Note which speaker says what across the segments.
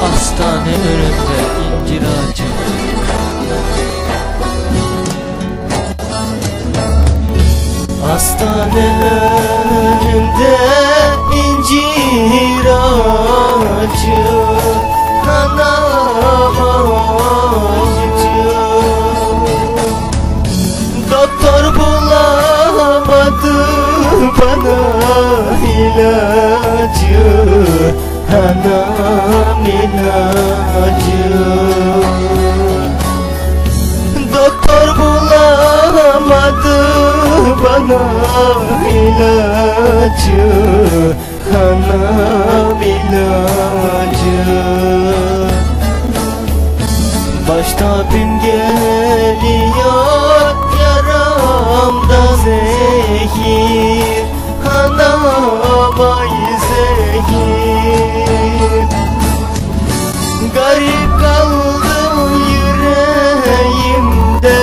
Speaker 1: Hastane önünde incir ağacı Hastane önünde incir ağacı Kanam ağacı. Doktor bulamadı bana ilacı Anam ilacı. Doktor bulamadı ilacı Anam ilacı Başta bin geliyor yaramda zehir Anama zehir. Garip kaldım yüreğimde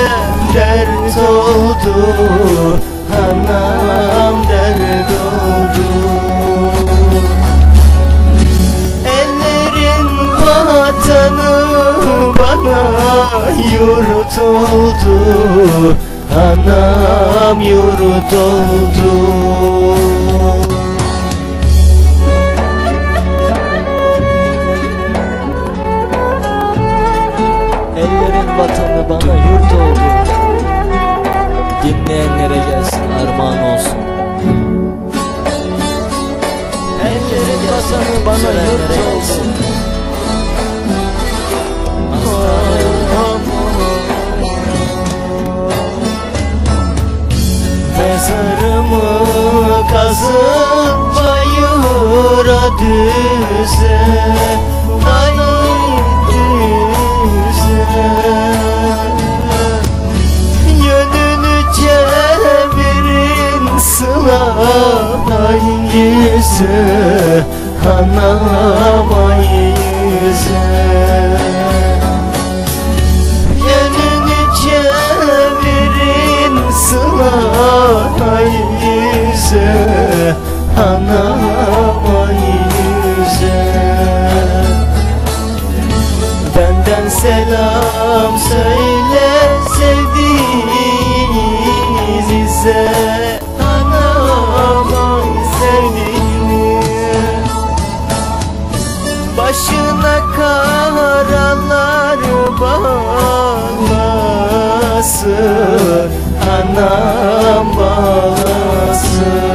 Speaker 1: dert oldu Anam dert oldu. Ellerin vatanı bana yurt oldu Anam yurt oldu. Ellerin vatanı bana yurt oldu Dinleyenlere gelsin armağan olsun. Ellerin vatanı bana yurt oldu Mezarımı kazıp bayıra düze yüze Anama yüze Yönünü çevirin sıla yüze Anama yüze Benden selam söyle ağlasın Anam ağlasın